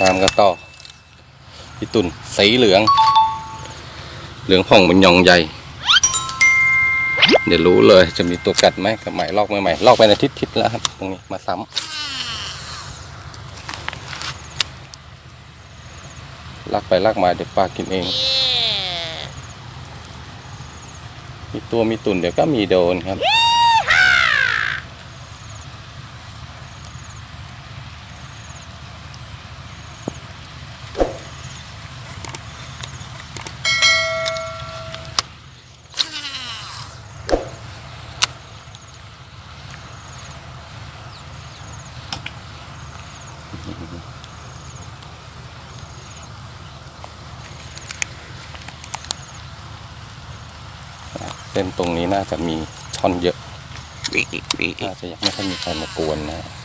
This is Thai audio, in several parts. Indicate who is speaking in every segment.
Speaker 1: ตามกันต่อพี่ตุ่นสีเหลือง เหลืองผ่องเป็นหยองใหญ่ เดี๋ยวรู้เลยจะมีตัวกัดไหมกับไหมลอกใหม่ๆลอกไปในทิศทิศแล้วครับ ตรงนี้มาซ้ำลากไปลากมาเดี๋ยวปลากินเอง มีตัวมีตุ่นเดี๋ยวก็มีโดนครับ เส้นตรงนี้น่าจะมีช่อนเยอะน่าจะยังไม่ค่อยมีใครมากวนนะ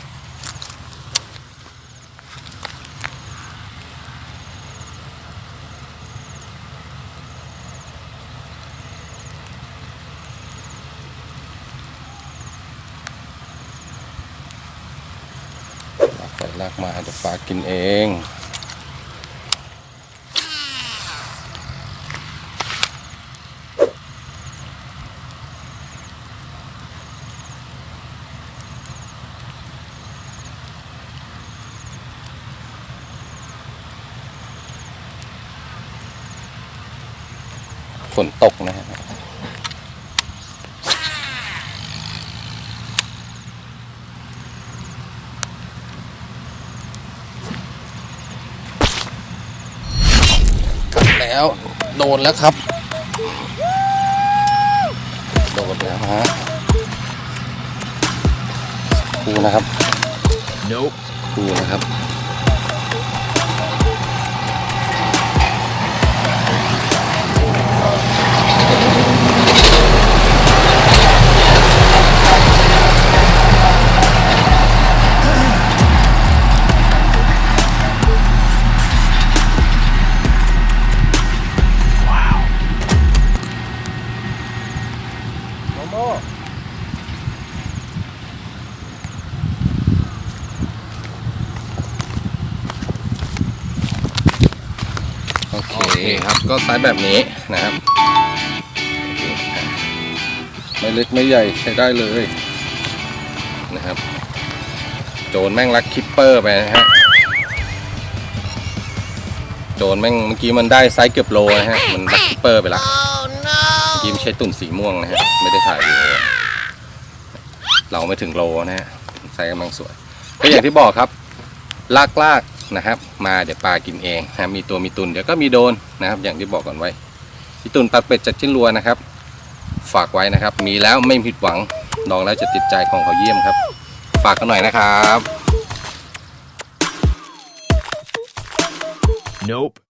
Speaker 1: ลากไปลากมาเดี๋ยวปลากินเองฝนตกนะฮะ แล้ว โดนแล้วครับ โดนแล้วฮะครูนะครับ
Speaker 2: Nope
Speaker 1: ครูนะครับ
Speaker 2: โมโม
Speaker 1: โอเคครับก็ไซส์แบบนี้นะครับโอเคครับ ไม่เล็กไม่ใหญ่ใช้ได้เลยนะครับ โจรแม่งรักคิปเปอร์ไปนะฮะโจรแม่งเมื่อกี้มันได้ไซส์เกือบโลนะฮะ มันรักคิปเปอร์ไปละเมื่อกี้ไม่ใช่ตุ่นสีม่วงนะฮะ ไม่ได้ถ่ายวีดีโอเราไม่ถึงโลนะฮะไซส์กำลังสวย ก็อย่างที่บอกครับ ลากลากๆนะครับ มาเดี๋ยวปลากินเองนะมีตัวมีตุนเดี๋ยวก็มีโดนนะครับ อย่างที่บอกก่อนไว้พี่ตุนปลาเป็ดจัดชิ้นรัวนะครับ ฝากไว้นะครับ มีแล้วไม่ผิดหวังลองแล้วจะติดใจของเขาเยี่ยมครับฝากกันหน่อยนะครับ
Speaker 2: Nope